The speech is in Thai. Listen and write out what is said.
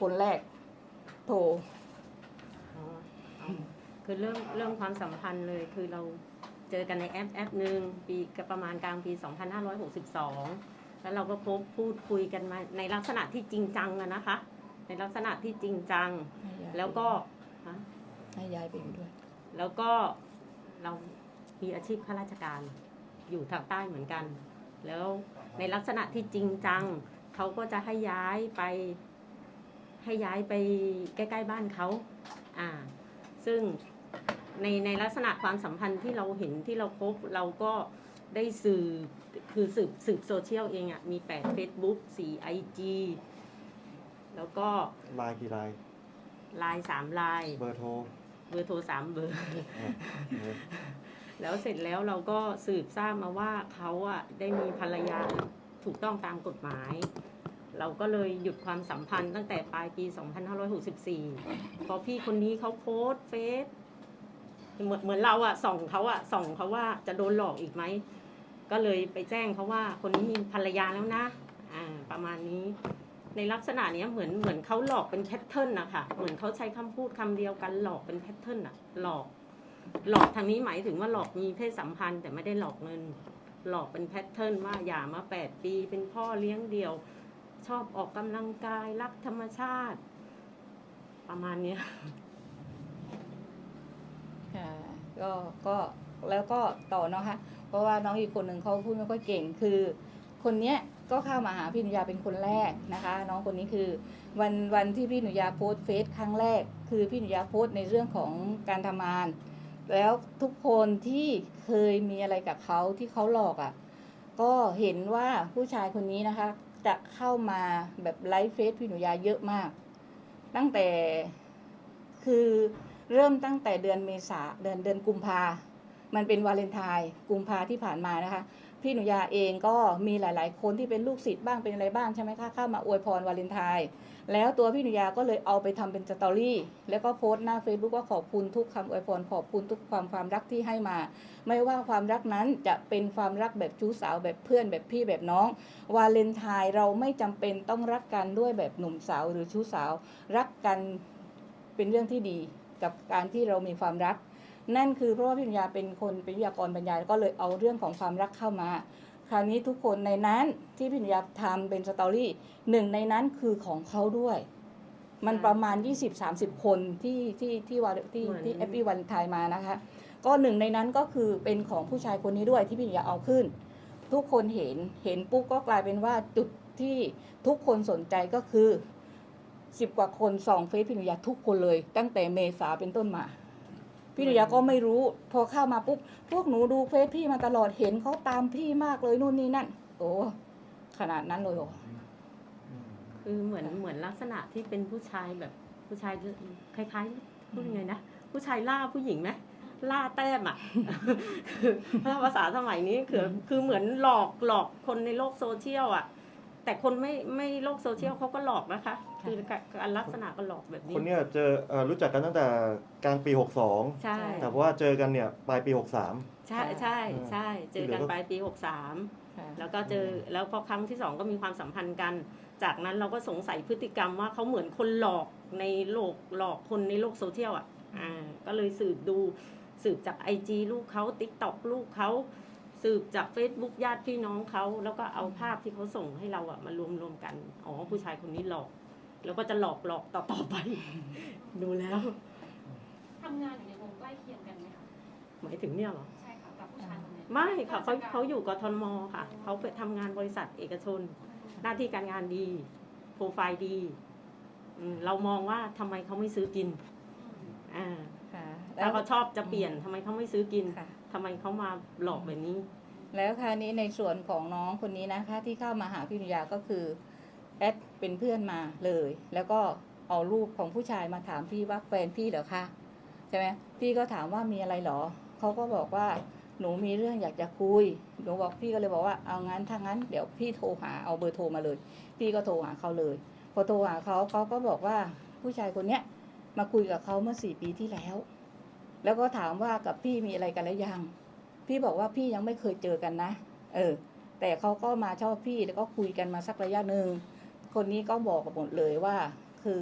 คนแรกโทร อ๋อเอาคือเรื่องเรื่องความสัมพันธ์เลยคือเราเจอกันในแอปแอปหนึ่งปีก็ประมาณกลางปี 2562 แล้วเราก็พบพูดคุยกันมาในลักษณะที่จริงจังอะนะคะ ในลักษณะที่จริงจัง แล้วก็ฮะให้ยายไปอยู่ด้วย แล้วก็เรามีอาชีพข้าราชการอยู่ทางใต้เหมือนกัน แล้วในลักษณะที่จริงจังเขาก็จะให้ย้ายไป ให้ย้ายไปใกล้ ๆ บ้านเขาอ่า ซึ่งในในลักษณะความสัมพันธ์ที่เราเห็นที่เราพบเราก็ได้สืบคือสืบสืบโซเชียลเองอะ่ะมีแปด Facebook สี่ไอจีแล้วก็ลายกี่ลายไลน์สามไลน์เบอร์โทรเบอร์โทรสามเบอร์อะเออแล้วเสร็จแล้วเราก็สืบทราบมาว่าเขาอะได้มีภรรยาถูกต้องตามกฎหมาย เราก็เลยหยุดความสัมพันธ์ตั้งแต่ปลายปี 2564 พอพี่คนนี้เขาโพสเฟซเหมือนเหมือนเราอะส่องเขาอะส่องเขาว่าจะโดนหลอกอีกไหม ก็เลยไปแจ้งเขาว่าคนนี้มีภรรยาแล้วนะอ่าประมาณนี้ในลักษณะเนี้ยเหมือนเหมือนเขาหลอกเป็นแพทเทิร์นนะคะเหมือนเขาใช้คำพูดคำเดียวกันหลอกเป็นแพทเทิร์นอะหลอก หลอกทางนี้หมายถึงว่าหลอกมีเพศสัมพันธ์แต่ไม่ได้หลอกเงิน หลอกเป็นแพทเทิร์นว่าอย่ามาแปดปีเป็นพ่อเลี้ยงเดี่ยว ชอบออกกำลังกายรักธรรมชาติ ประมาณเนี้ยค่ะก็ก็แล้วก็ต่อเนาะค่ะเพราะว่าน้องอีกคนหนึ่งเขาพูดไม่ค่อยเก่งคือ คนเนี้ยก็เข้ามาหาพี่หนุยาเป็นคนแรกนะคะ น้องคนนี้คือวันวันที่พี่หนุยาโพสต์เฟซครั้งแรก คือพี่หนุยาโพสต์ในเรื่องของการทำงาน แล้วทุกคนที่เคยมีอะไรกับเขาที่เขาหลอกอะ่ะก็เห็นว่าผู้ชายคนนี้นะคะ จะเข้ามาแบบไลฟ์เฟซพี่หนุยาเยอะมาก ตั้งแต่คือเริ่มตั้งแต่เดือนเมษาเดือนเดือนกุมภา มันเป็นวาเลนไทน์กุมภาที่ผ่านมานะคะ พี่หนุยาเองก็มีหลาย ๆ คนที่เป็นลูกศิษย์บ้างเป็นอะไรบ้างใช่ไหมคะเข้ามาอวยพรวาเลนไทน์แล้วตัวพี่หนุยาก็เลยเอาไปทำเป็นสตอรี่แล้วก็โพสต์หน้า Facebook ว่าขอบคุณทุกคำอวยพรขอบคุณทุกความความรักที่ให้มา ไม่ว่าความรักนั้นจะเป็นความรักแบบชู้สาวแบบเพื่อนแบบพี่แบบน้อง วาเลนไทน์เราไม่จำเป็นต้องรักกันด้วยแบบหนุ่มสาวหรือชู้สาว รักกันเป็นเรื่องที่ดีกับการที่เรามีความรัก นั่นคือเพราะว่าพี่ปัญญาเป็นคนเป็นวิทยากรบรรยายก็เลยเอาเรื่องของความรักเข้ามา คราวนี้ทุกคนในนั้นที่พี่ปัญญาทำเป็นสตอรี่หนึ่งในนั้นคือของเขาด้วย มันประมาณ 20-30 คนที่ที่ที่วาที่เหมือนที่แอปปี้วันไทยมานะคะ ก็หนึ่งในนั้นก็คือเป็นของผู้ชายคนนี้ด้วยที่พี่ปัญญาเอาขึ้น ทุกคนเห็นเห็นปุ๊บก็กลายเป็นว่าจุดที่ทุกคนสนใจก็คือสิบกว่าคนส่องเฟซพี่หนุยาทุกคนเลย ตั้งแต่เมษาเป็นต้นมา พี่หนุยาก็ไม่รู้ พอเข้ามาปุ๊บพวกหนูดูเฟซพี่มาตลอดเห็นเขาตามพี่มากเลยนู่นนี่นั่น โอ้ขนาดนั้นเลยเหรอคือเหมือนเหมือนลักษณะที่เป็นผู้ชายแบบผู้ชายคล้ายๆพูดยังไงนะผู้ชายล่าผู้หญิงไหมล่าแต้มอะคือภาษาสมัยนี้คือคือเหมือนหลอกหลอกคนในโลกโซเชียลอะ แต่คนไม่ไม่โลกโซเชียลเขาก็หลอกนะคะคือการลักษณะก็หลอกแบบนี้คนเนี้ยเจอเอ่อรู้จักกันตั้งแต่กลางปี 62 ใช่ แต่ว่าเจอกันเนี่ยปลายปี 63 ใช่ใช่ใช่เจอกันที่เหลือก็ปลายปีหกสามค่ะแล้วก็เจอแล้วพอครั้งที่สองก็มีความสัมพันธ์กัน จากนั้นเราก็สงสัยพฤติกรรมว่าเขาเหมือนคนหลอกในโลกหลอกคนในโลกโซเชียลอะอ่าก็เลยสืบดูสืบจากไอจีลูกเขาติ๊กต็อกลูกเขา สืบจาก Facebook ญาติพี่น้องเขาแล้วก็เอาภาพที่เขาส่งให้เราอะมารวมรวมๆกัน อ๋อ ผู้ชายคนนี้หลอก แล้วก็จะหลอกหลอกต่อต่อไป ดูแล้วทำงานอยู่ในวงใกล้เคียงกันไหมคะหมายถึงเนี่ยเหรอ ใช่ค่ะกับผู้ชายคนนี้ไม่ค่ะเขาเขาอยู่กทมค่ะเขาไปทำงานบริษัทเอกชน หน้าที่การงานดี โปรไฟล์ดีอืมเรามองว่าทำไมเขาไม่ซื้อกิน อ่าค่ะ ถ้าเขาชอบจะเปลี่ยนทำไมเขาไม่ซื้อกินค่ะทำไมเขามาหลอกแบบนี้ แล้วคราวนี้ในส่วนของน้องคนนี้นะคะที่เข้ามาหาพี่หนุยาก็คือแอดเป็นเพื่อนมาเลย แล้วก็เอารูปของผู้ชายมาถามพี่ว่าแฟนพี่เหรอคะใช่ไหมพี่ก็ถามว่ามีอะไรเหรอเขาก็บอกว่าหนูมีเรื่องอยากจะคุย หนูบอกพี่ก็เลยบอกว่าเอางั้นถ้างั้นเดี๋ยวพี่โทรหาเอาเบอร์โทรมาเลย พี่ก็โทรหาเขาเลย พอโทรหาเขาเขาก็บอกว่าผู้ชายคนเนี้ยมาคุยกับเขาเมื่อสี่ปีที่แล้ว แล้วก็ถามว่ากับพี่มีอะไรกันแล้วยัง พี่บอกว่าพี่ยังไม่เคยเจอกันนะ เออ แต่เขาก็มาชอบพี่แล้วก็คุยกันมาสักระยะหนึ่งคนนี้ก็บอกกับหมดเลยว่า